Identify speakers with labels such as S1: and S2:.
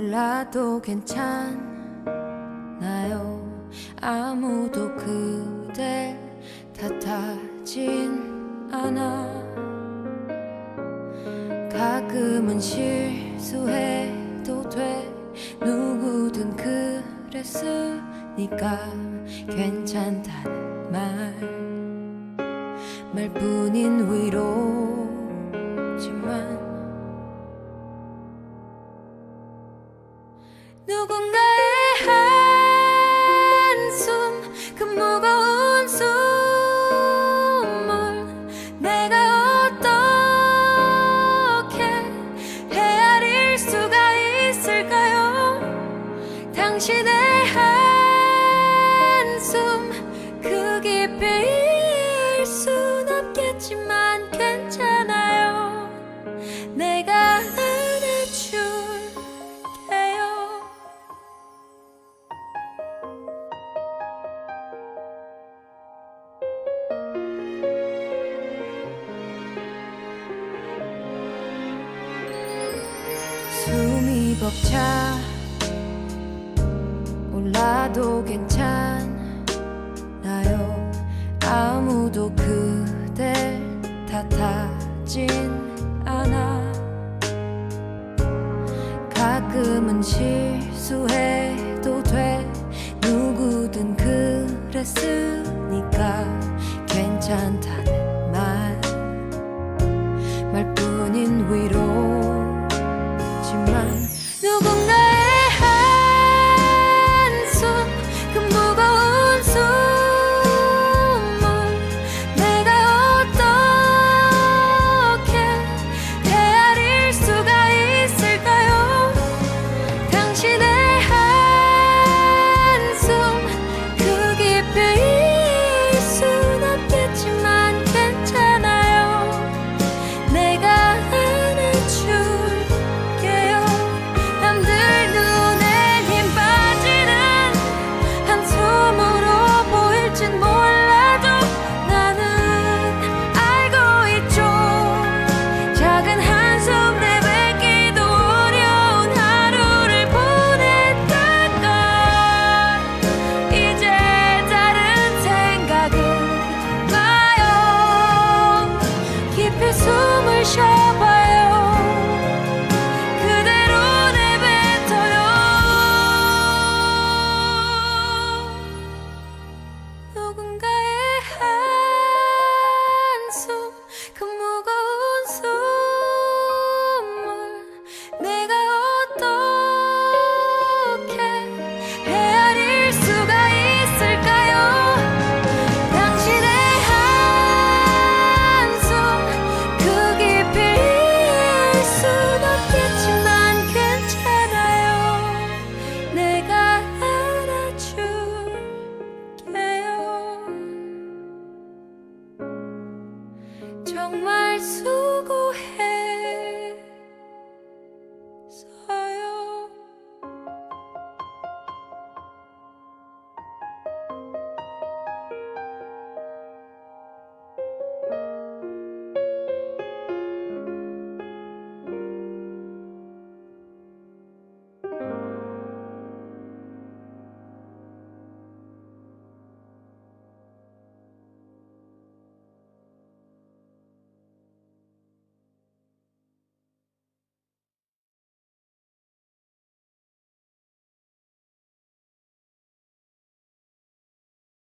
S1: 올라도 괜찮나요. 아무도 그댈 탓하진 않아. 가끔은 실수해도 돼. 누구든 그랬으니까 괜찮다는 말 말뿐인 위로 누군가의 한숨 그 무거운 숨을 내가 어떻게 헤아릴 수가 있을까요? 당신의 벅차 올라도 괜찮아요. 아무도 그댈 탓하진 않아. 가끔은 실수해도 돼. 누구든 그랬으니까 괜찮다